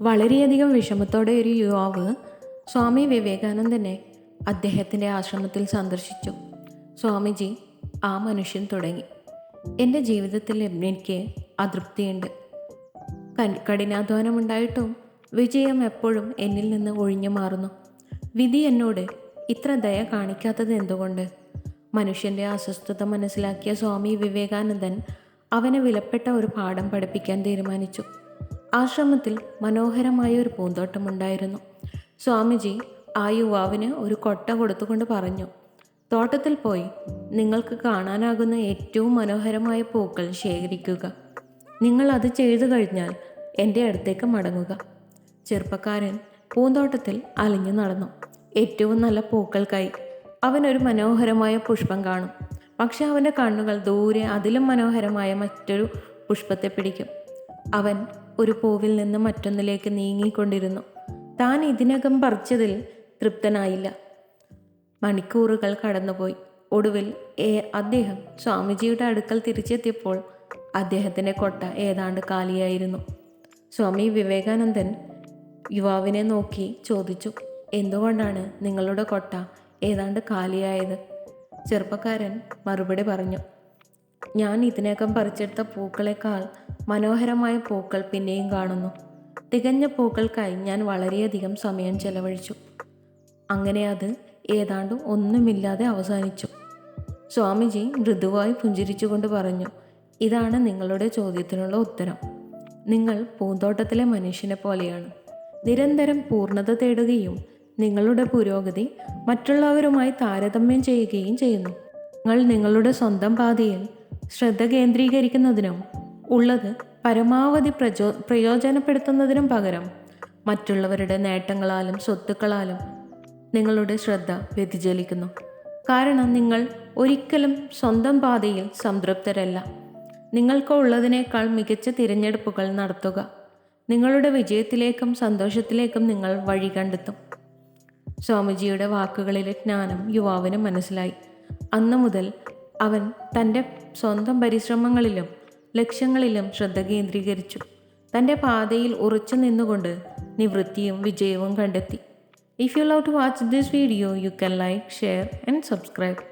വളരെയധികം വിഷമത്തോടെ ഒരു യുവാവ് സ്വാമി വിവേകാനന്ദനെ അദ്ദേഹത്തിന്റെ ആശ്രമത്തിൽ സന്ദർശിച്ചു. സ്വാമിജി ആ മനുഷ്യൻ തുടങ്ങി. എന്റെ ജീവിതത്തിൽ എനിക്ക് അതൃപ്തിയുണ്ട്. കഠിനാധ്വാനമുണ്ടായിട്ടും വിജയം എപ്പോഴും എന്നിൽ നിന്ന് ഒഴിഞ്ഞു മാറുന്നു. വിധി എന്നോട് ഇത്ര ദയ കാണിക്കാത്തത് എന്തുകൊണ്ട്? മനുഷ്യന്റെ അസ്വസ്ഥത മനസ്സിലാക്കിയ സ്വാമി വിവേകാനന്ദൻ അവനെ വിലപ്പെട്ട ഒരു പാഠം പഠിപ്പിക്കാൻ തീരുമാനിച്ചു. ആശ്രമത്തിൽ മനോഹരമായ ഒരു പൂന്തോട്ടമുണ്ടായിരുന്നു. സ്വാമിജി ആ യുവാവിന് ഒരു കൊട്ട കൊടുത്തുകൊണ്ട് പറഞ്ഞു തോട്ടത്തിൽ പോയി നിങ്ങൾക്ക് കാണാനാകുന്ന ഏറ്റവും മനോഹരമായ പൂക്കൾ ശേഖരിക്കുക. നിങ്ങൾ അത് ചെയ്തു കഴിഞ്ഞാൽ എന്റെ അടുത്തേക്ക് മടങ്ങുക. ചെറുപ്പക്കാരൻ പൂന്തോട്ടത്തിൽ അലിഞ്ഞു നടന്നു. ഏറ്റവും നല്ല പൂക്കൾക്കായി അവനൊരു മനോഹരമായ പുഷ്പം കാണും. പക്ഷെ അവന്റെ കണ്ണുകൾ ദൂരെ അതിലും മനോഹരമായ മറ്റൊരു പുഷ്പത്തെ പിടിക്കും. അവൻ ഒരു പൂവിൽ നിന്ന് മറ്റൊന്നിലേക്ക് നീങ്ങിക്കൊണ്ടിരുന്നു. താൻ ഇതിനകം പറിച്ചതിൽ തൃപ്തനായില്ല. മണിക്കൂറുകൾ കടന്നുപോയി. ഒടുവിൽ ഏ അദ്ദേഹം സ്വാമിജിയുടെ അടുക്കൽ തിരിച്ചെത്തിയപ്പോൾ അദ്ദേഹത്തിന്റെ കൊട്ട ഏതാണ്ട് കാലിയായിരുന്നു. സ്വാമി വിവേകാനന്ദൻ യുവാവിനെ നോക്കി ചോദിച്ചു എന്തുകൊണ്ടാണ് നിങ്ങളുടെ കൊട്ട ഏതാണ്ട് കാലിയായത്? ചെറുപ്പക്കാരൻ മറുപടി പറഞ്ഞു ഞാൻ ഇതിനകം പറിച്ചെടുത്ത പൂക്കളെക്കാൾ മനോഹരമായ പൂക്കൾ പിന്നെയും കാണുന്നു. തികഞ്ഞ പൂക്കൾക്കായി ഞാൻ വളരെയധികം സമയം ചെലവഴിച്ചു. അങ്ങനെ അത് ഏതാണ്ട് ഒന്നുമില്ലാതെ അവസാനിച്ചു. സ്വാമിജി മൃദുവായി പുഞ്ചിരിച്ചുകൊണ്ട് പറഞ്ഞു ഇതാണ് നിങ്ങളുടെ ചോദ്യത്തിനുള്ള ഉത്തരം. നിങ്ങൾ പൂന്തോട്ടത്തിലെ മനുഷ്യനെ പോലെയാണ്. നിരന്തരം പൂർണത തേടുകയും നിങ്ങളുടെ പുരോഗതി മറ്റുള്ളവരുമായി താരതമ്യം ചെയ്യുകയും ചെയ്യുന്നു. നിങ്ങൾ നിങ്ങളുടെ സ്വന്തം പാതയിൽ ശ്രദ്ധ കേന്ദ്രീകരിക്കുന്നതിനും ഉള്ളത് പരമാവധി പ്രചോ പ്രയോജനപ്പെടുത്തുന്നതിനും പകരം മറ്റുള്ളവരുടെ നേട്ടങ്ങളാലും സ്വത്തുക്കളാലും നിങ്ങളുടെ ശ്രദ്ധ വ്യതിചലിക്കുന്നു. കാരണം നിങ്ങൾ ഒരിക്കലും സ്വന്തം പാതയിൽ സംതൃപ്തരല്ല. നിങ്ങൾക്ക് ഉള്ളതിനേക്കാൾ മികച്ച തിരഞ്ഞെടുപ്പുകൾ നടത്തുക. നിങ്ങളുടെ വിജയത്തിലേക്കും സന്തോഷത്തിലേക്കും നിങ്ങൾ വഴി കണ്ടെത്തും. സ്വാമിജിയുടെ വാക്കുകളിലെ ജ്ഞാനം യുവാവിന് മനസ്സിലായി. അന്നു മുതൽ അവൻ തന്റെ സ്വന്തം പരിശ്രമങ്ങളിലും ലക്ഷ്യങ്ങളിലും ശ്രദ്ധ കേന്ദ്രീകരിച്ചു. തന്റെ പാതയിൽ ഉറച്ചു നിന്നുകൊണ്ട് നിവൃത്തിയും വിജയവും കണ്ടെത്തി. If you love to watch this video you can like share and subscribe